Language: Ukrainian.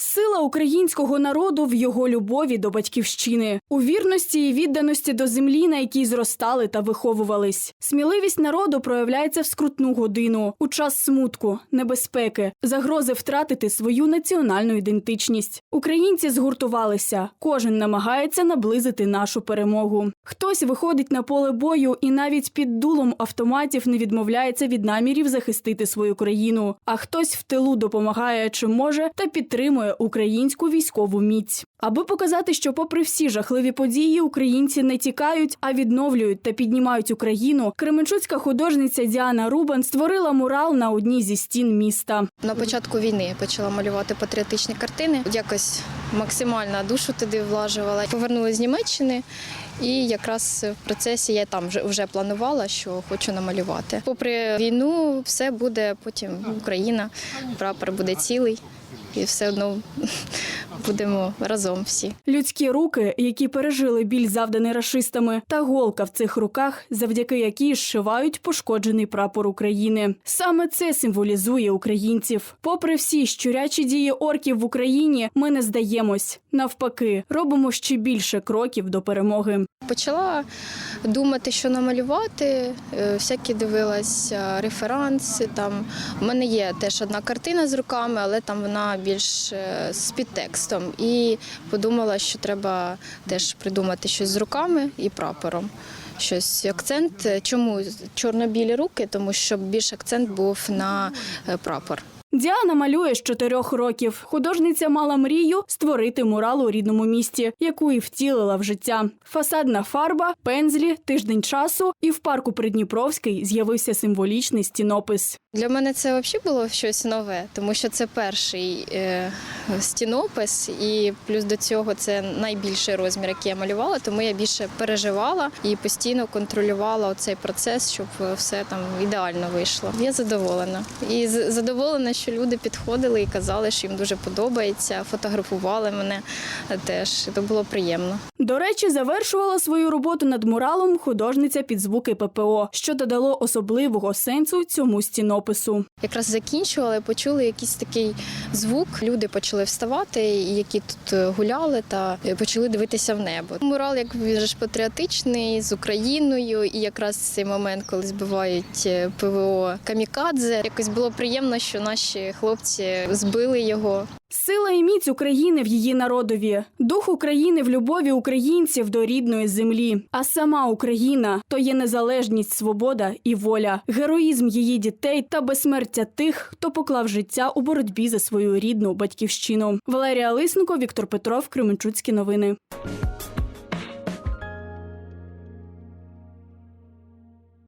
Сила українського народу в його любові до батьківщини, у вірності і відданості до землі, на якій зростали та виховувались. Сміливість народу проявляється в скрутну годину, у час смутку, небезпеки, загрози втратити свою національну ідентичність. Українці згуртувалися, кожен намагається наблизити нашу перемогу. Хтось виходить на поле бою і навіть під дулом автоматів не відмовляється від намірів захистити свою країну. А хтось в тилу допомагає чи може та підтримує українську військову міць. Аби показати, що, попри всі жахливі події, українці не тікають, а відновлюють та піднімають Україну. Кременчуцька художниця Діана Рубан створила мурал на одній зі стін міста. На початку війни почала малювати патріотичні картини. Якось максимально душу туди влажувала. Повернулася з Німеччини, і якраз в процесі я там вже, вже планувала, що хочу намалювати. Попри війну, все буде потім Україна, прапор буде цілий, і все одно будемо разом всі. Людські руки, які пережили біль, завданий рашистами, та голка в цих руках, завдяки якій зшивають пошкоджений прапор України. Саме це символізує українців. Попри всі щурячі дії орків в Україні, ми не здаємось. Навпаки, робимо ще більше кроків до перемоги. Почала думати, що намалювати. е, Всякі дивилася референси. Там у мене є теж одна картина з руками, але там вона більш е, з підтекстом. І подумала, що треба теж придумати щось з руками і прапором. Щось акцент. Е, Чому чорно-білі руки? Тому що більш акцент був на е, прапор. Діана малює з чотирьох років. Художниця мала мрію створити мурал у рідному місті, яку і втілила в життя. Фасадна фарба, пензлі, тиждень часу, і в парку Придніпровський з'явився символічний стінопис. Для мене це взагалі було щось нове, тому що це перший е, стінопис, і плюс до цього це найбільший розмір, який я малювала, тому я більше переживала і постійно контролювала цей процес, щоб все там ідеально вийшло. Я задоволена. І задоволена, що люди підходили і казали, що їм дуже подобається, фотографували мене теж. Це було приємно. До речі, завершувала свою роботу над муралом художниця під звуки ППО, що додало особливого сенсу цьому стінопису. Якраз закінчували, почули якийсь такий звук. Люди почали вставати, які тут е, гуляли, та е, почали дивитися в небо. Мурал, як він же ж патріотичний з Україною, і якраз цей момент, коли збивають е, ПВО Камікадзе, якось було приємно, що наші хлопці збили його. Сила і міць України в її народові, дух України в любові українців до рідної землі. А сама Україна то є незалежність, свобода і воля, героїзм її дітей та безсмертя тих, хто поклав життя у боротьбі за свою рідну батьківщину. Валерія Лисенко, Віктор Петров, Кременчуцькі новини.